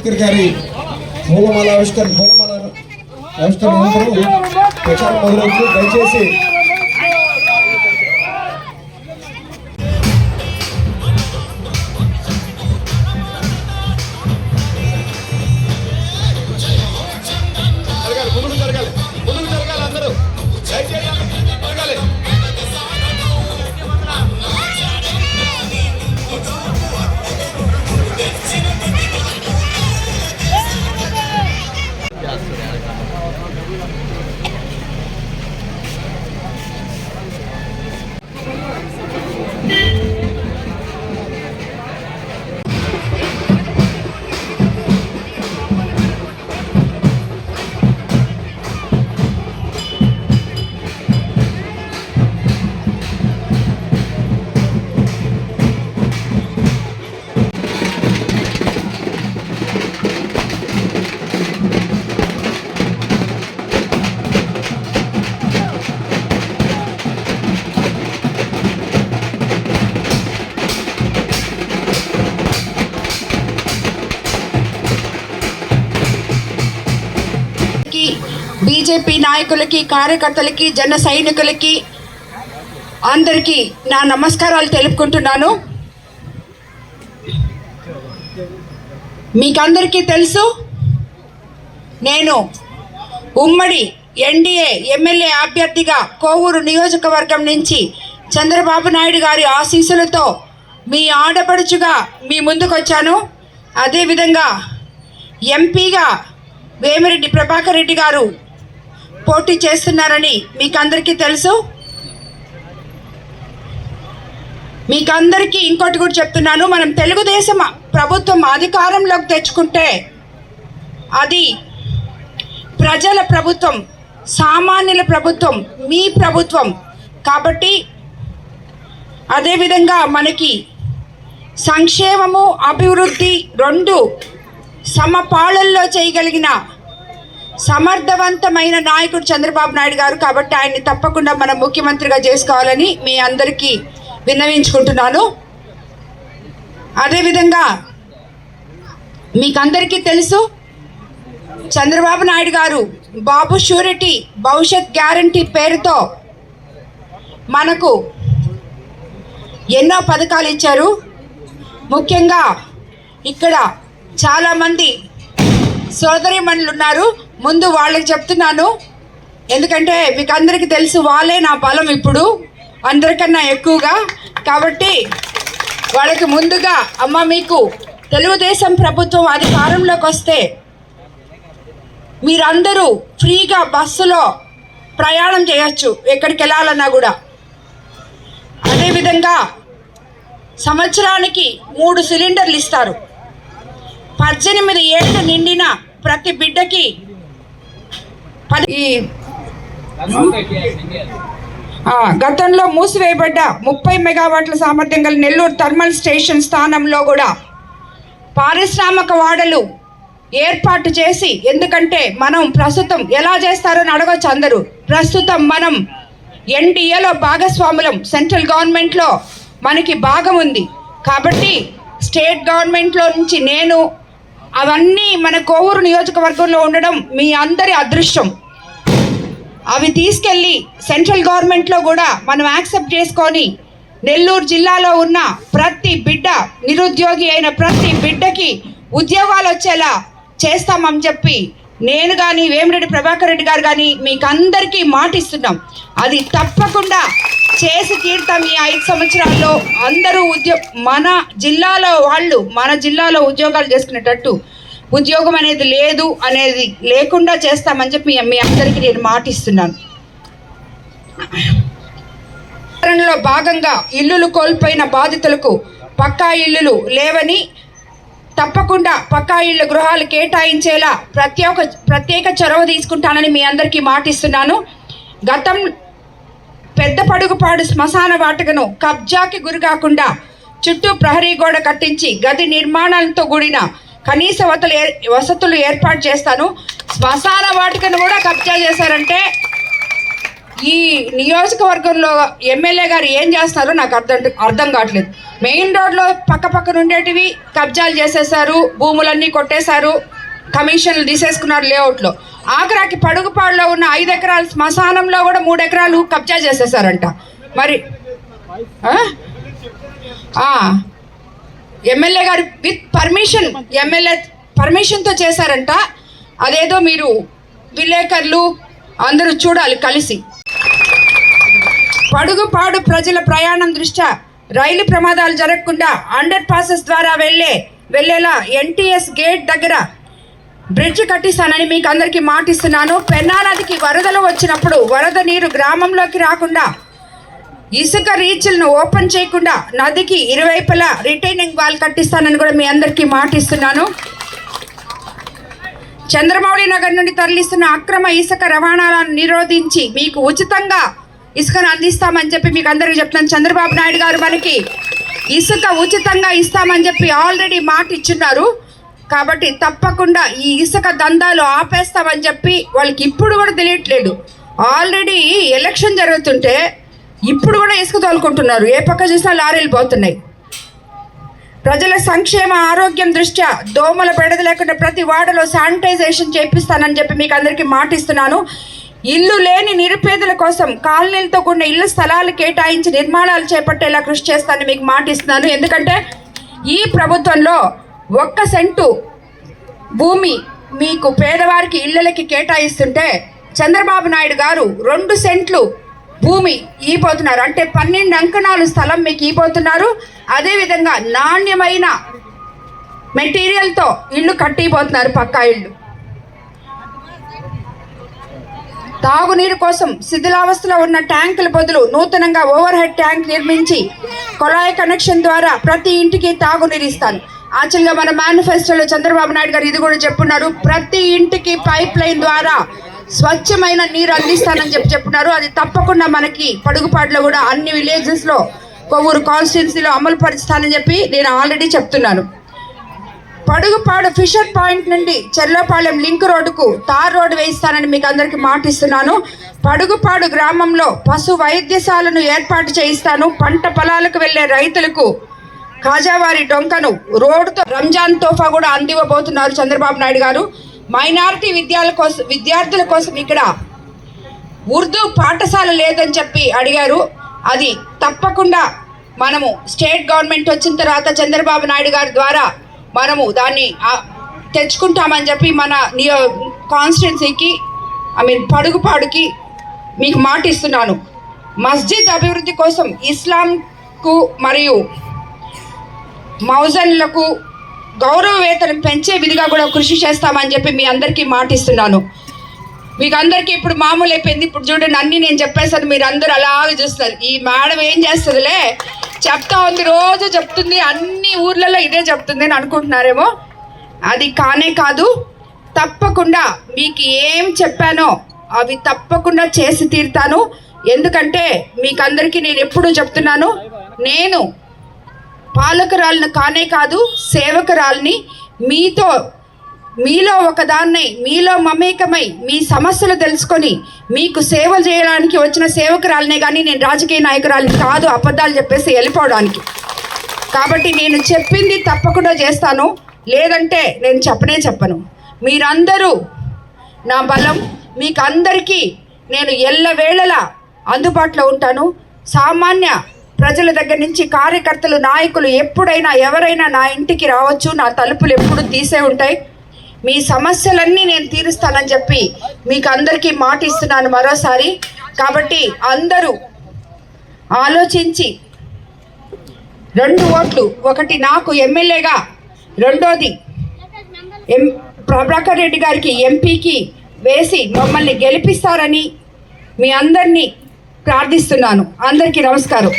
అంబేద్కర్ గారి మూలమాల ఆవిష్కరణ మూలమాల ఆవిష్కరణ ప్రచారం మొదలవుతుంది దయచేసి బీజేపీ నాయకులకి కార్యకర్తలకి జన సైనికులకి అందరికీ నా నమస్కారాలు తెలుపుకుంటున్నాను. మీకందరికీ తెలుసు నేను ఉమ్మడి ఎన్డీఏ ఎమ్మెల్యే అభ్యర్థిగా కోవూరు నియోజకవర్గం నుంచి చంద్రబాబు నాయుడు గారి ఆశీస్సులతో మీ ఆడపడుచుగా మీ ముందుకు వచ్చాను అదేవిధంగా ఎంపీగా వేమిరెడ్డి ప్రభాకర్ రెడ్డి గారు పోటీ చేస్తున్నారని మీకు అందరికీ తెలుసు. మీకు అందరికీ ఇంకోటి కూడా చెప్తున్నాను. మనం తెలుగుదేశం ప్రభుత్వం అధికారంలోకి తెచ్చుకుంటే అది ప్రజల ప్రభుత్వం సామాన్యుల ప్రభుత్వం మీ ప్రభుత్వం. కాబట్టి అదేవిధంగా మనకి సంక్షేమము అభివృద్ధి రెండు సమపాళల్లో చేయగలిగిన సమర్థవంతమైన నాయకుడు చంద్రబాబు నాయుడు గారు కాబట్టి ఆయన్ని తప్పకుండా మనం ముఖ్యమంత్రిగా చేసుకోవాలని మీ అందరికీ విన్నవించుకుంటున్నాను. అదేవిధంగా మీకందరికీ తెలుసు చంద్రబాబు నాయుడు గారు బాబు షూరిటీ భవిష్యత్ గ్యారంటీ పేరుతో మనకు ఎన్నో పథకాలు ఇచ్చారు. ముఖ్యంగా ఇక్కడ చాలామంది సోదరిమణులు ఉన్నారు. ముందు వాళ్ళకి చెప్తున్నాను. ఎందుకంటే మీకు అందరికీ తెలుసు వాళ్ళే నా బలం ఇప్పుడు అందరికన్నా ఎక్కువగా. కాబట్టి వాళ్ళకి ముందుగా అమ్మ మీకు తెలుగుదేశం ప్రభుత్వం అధికారంలోకి వస్తే మీరందరూ ఫ్రీగా బస్సులో ప్రయాణం చేయొచ్చు ఎక్కడికి వెళ్ళాలన్నా కూడా. అదేవిధంగా సంవత్సరానికి మూడు సిలిండర్లు ఇస్తారు. పద్దెనిమిది ఏళ్ళు నిండిన ప్రతి బిడ్డకి ఈ గతంలో మూసివేయబడ్డ ముప్పై మెగావాట్ల సామర్థ్యం గల నెల్లూరు థర్మల్ స్టేషన్ స్థానంలో కూడా పారిశ్రామిక వాడలు ఏర్పాటు చేసి ఎందుకంటే మనం ప్రస్తుతం ఎలా చేస్తారని అడగచ్చు అందరూ. ప్రస్తుతం మనం ఎన్డీఏలో భాగస్వాములం. సెంట్రల్ గవర్నమెంట్లో మనకి భాగం ఉంది. కాబట్టి స్టేట్ గవర్నమెంట్లో నుంచి నేను అవన్నీ మన కోవూరు నియోజకవర్గంలో ఉండడం మీ అందరి అదృష్టం. అవి తీసుకెళ్ళి సెంట్రల్ గవర్నమెంట్లో కూడా మనం యాక్సెప్ట్ చేసుకొని నెల్లూరు జిల్లాలో ఉన్న ప్రతి బిడ్డ నిరుద్యోగి అయిన ప్రతి బిడ్డకి ఉద్యోగాలు వచ్చేలా చేస్తామని చెప్పి నేను కానీ వేమిరెడ్డి ప్రభాకర్ రెడ్డి గారు కానీ మీకు అందరికీ మాటిస్తున్నాం. అది తప్పకుండా చేసి తీర్థం ఈ ఐదు సంవత్సరాల్లో. అందరూ ఉద్యో మన జిల్లాలో వాళ్ళు మన జిల్లాలో ఉద్యోగాలు చేసుకునేటట్టు ఉద్యోగం అనేది లేదు అనేది లేకుండా చేస్తామని చెప్పి మీ అందరికీ నేను మాటిస్తున్నాను. లో భాగంగా ఇల్లులు కోల్పోయిన బాధితులకు పక్కా ఇల్లులు లేవని తప్పకుండా పక్కా ఇళ్ళ గృహాలు కేటాయించేలా ప్రత్యేక ప్రత్యేక చొరవ తీసుకుంటానని మీ అందరికీ మాటిస్తున్నాను. గతం పెద్ద పడుగుపాడు శ్మశాన వాటికను కబ్జాకి గురి కాకుండా చుట్టూ ప్రహరీ గోడ కట్టించి గది నిర్మాణాలతో కూడిన కనీస వతలు వసతులు ఏర్పాటు చేస్తాను. శ్మశాన వాటికను కూడా కబ్జా చేశారంటే ఈ నియోజకవర్గంలో ఎమ్మెల్యే గారు ఏం చేస్తున్నారో నాకు అర్థం అర్థం కావట్లేదు. మెయిన్ రోడ్లో పక్క పక్కన ఉండేటివి కబ్జాలు చేసేసారు భూములన్నీ కొట్టేశారు కమిషన్లు తీసేసుకున్నారు లేఅవుట్లో. ఆఖరాకి పడుగుపాడులో ఉన్న ఐదు ఎకరాల శ్మశానంలో కూడా మూడు ఎకరాలు కబ్జా చేసేసారంట మరి ఎమ్మెల్యే గారు విత్ పర్మిషన్ ఎమ్మెల్యే పర్మిషన్తో చేశారంట. అదేదో మీరు విలేకరులు అందరూ చూడాలి కలిసి. పడుగుపాడు ప్రజల ప్రయాణం దృష్ట్యా రైలు ప్రమాదాలు జరగకుండా అండర్ పాసెస్ ద్వారా వెళ్ళే వెళ్ళేలా ఎన్టీఎస్ గేట్ దగ్గర బ్రిడ్జ్ కట్టిస్తానని మీకు అందరికీ మాటిస్తున్నాను. పెన్నా నదికి వరదలు వచ్చినప్పుడు వరద నీరు గ్రామంలోకి రాకుండా ఇసుక రీచ్లను ఓపెన్ చేయకుండా నదికి ఇరువైపులా రిటైనింగ్ వాల్ కట్టిస్తానని కూడా మీ అందరికీ మాటిస్తున్నాను. చంద్రమౌళి నగర్ నుండి తరలిస్తున్న అక్రమ ఇసుక రవాణాలను నిరోధించి మీకు ఉచితంగా ఇసుకను అందిస్తామని చెప్పి మీకు అందరికీ చెప్తున్నాను. చంద్రబాబు నాయుడు గారు మనకి ఇసుక ఉచితంగా ఇస్తామని చెప్పి ఆల్రెడీ మాట ఇచ్చున్నారు. కాబట్టి తప్పకుండా ఈ ఇసుక దందాలు ఆపేస్తామని చెప్పి వాళ్ళకి ఇప్పుడు కూడా తెలియట్లేదు. ఆల్రెడీ ఎలక్షన్ జరుగుతుంటే ఇప్పుడు కూడా ఇసుక తోలుకుంటున్నారు. ఏ పక్క చూసినా లారీలు పోతున్నాయి. ప్రజల సంక్షేమ ఆరోగ్యం దృష్ట్యా దోమల పెడద లేకుండా ప్రతి వాడలో శానిటైజేషన్ చేపిస్తానని చెప్పి మీకు అందరికీ మాటిస్తున్నాను ఇల్లు లేని నిరుపేదల కోసం కాలనీలతో కూడిన ఇల్లు స్థలాలు కేటాయించి నిర్మాణాలు చేపట్టేలా కృషి చేస్తానని మీకు మాటిస్తున్నాను. ఎందుకంటే ఈ ప్రభుత్వంలో ఒక్క సెంటు భూమి మీకు పేదవారికి ఇళ్ళకి కేటాయిస్తుంటే చంద్రబాబు నాయుడు గారు రెండు సెంట్లు భూమి ఈపోతున్నారు. అంటే పన్నెండు అంకణాలు స్థలం మీకు ఈపోతున్నారు. అదేవిధంగా నాణ్యమైన మెటీరియల్తో ఇల్లు కట్టిపోతున్నారు పక్కా ఇల్లు. తాగునీరు కోసం శిథిలావస్థలో ఉన్న ట్యాంకుల బదులు నూతనంగా ఓవర్ హెడ్ ట్యాంక్ నిర్మించి కొళాయి కనెక్షన్ ద్వారా ప్రతి ఇంటికి తాగునీరు ఇస్తాను. యాక్చువల్గా మన మేనిఫెస్టోలో చంద్రబాబు నాయుడు గారు ఇది కూడా చెప్పున్నారు. ప్రతి ఇంటికి పైప్ లైన్ ద్వారా స్వచ్ఛమైన నీరు అందిస్తానని చెప్పి చెప్పున్నారు. అది తప్పకుండా మనకి పడుగుపాట్లో కూడా అన్ని విలేజెస్లో కొవ్వూరు కాన్స్టిట్యున్సీలో అమలు పరుస్తానని చెప్పి నేను ఆల్రెడీ చెప్తున్నాను. పడుగుపాడు ఫిషర్ పాయింట్ నుండి చెర్లోపాలెం లింక్ రోడ్డుకు తార్ రోడ్డు వేయిస్తానని మీకు అందరికీ మాటిస్తున్నాను. పడుగుపాడు గ్రామంలో పశు వైద్యశాలను ఏర్పాటు చేయిస్తాను. పంట పొలాలకు వెళ్ళే రైతులకు కాజావారి డొంకను రోడ్డుతో రంజాన్ తోఫా కూడా అందివ్వబోతున్నారు చంద్రబాబు నాయుడు గారు. మైనారిటీ విద్యాల కోసం విద్యార్థుల కోసం ఇక్కడ ఉర్దూ పాఠశాల లేదని చెప్పి అడిగారు. అది తప్పకుండా మనము స్టేట్ గవర్నమెంట్ వచ్చిన తర్వాత చంద్రబాబు నాయుడు గారి ద్వారా మనము దాన్ని తెచ్చుకుంటామని చెప్పి మన నియో కాన్స్టిట్యున్సీకి ఐ మీన్ పడుగుపాడుకి మీకు మాట ఇస్తున్నాను మస్జిద్ అభివృద్ధి కోసం ఇస్లాంకు మరియు మౌజన్లకు గౌరవవేతను పెంచే విధిగా కూడా కృషి చేస్తామని చెప్పి మీ అందరికీ మాటిస్తున్నాను. మీకు అందరికీ ఇప్పుడు మామూలు అయిపోయింది ఇప్పుడు చూడండి అన్నీ నేను చెప్పేసాను మీరు అందరూ అలాగే చూస్తారు ఈ మేడం ఏం చేస్తుందిలే? చెప్తా ఉంది రోజు చెప్తుంది అన్ని ఊర్లలో ఇదే చెప్తుంది అని అనుకుంటున్నారేమో? అది కానే కాదు తప్పకుండా మీకు ఏం చెప్పానో అవి తప్పకుండా చేసి తీరుతాను. ఎందుకంటే మీకు అందరికీ నేను ఎప్పుడూ చెప్తున్నాను నేను పాలకురాలను కానే కాదు సేవకురాల్ని మీతో మీలో ఒకదాన్నై మీలో మమేకమై మీ సమస్యలు తెలుసుకొని మీకు సేవ చేయడానికి వచ్చిన సేవకురాలనే కానీ నేను రాజకీయ నాయకురాలని కాదు అబద్ధాలు చెప్పేసి వెళ్ళిపోవడానికి. కాబట్టి నేను చెప్పింది తప్పకుండా చేస్తాను. లేదంటే నేను చెప్పనే చెప్పను. మీరందరూ నా బలం మీకు అందరికీ నేను ఎల్లవేళలా అందుబాటులో ఉంటాను. సామాన్య ప్రజల దగ్గర నుంచి కార్యకర్తలు నాయకులు ఎప్పుడైనా ఎవరైనా నా ఇంటికి రావచ్చు. నా తలుపులు ఎప్పుడు తీసే ఉంటాయి. మీ సమస్యలన్నీ నేను తీరుస్తానని చెప్పి మీకు అందరికీ మాట ఇస్తున్నాను మరోసారి. కాబట్టి అందరూ ఆలోచించి రెండు ఓట్లు ఒకటి నాకు ఎమ్మెల్యేగా రెండోది ఎం ప్రభాకర్ రెడ్డి గారికి ఎంపీకి వేసి మమ్మల్ని గెలిపిస్తారని మీ అందరినీ ప్రార్థిస్తున్నాను. అందరికీ నమస్కారం.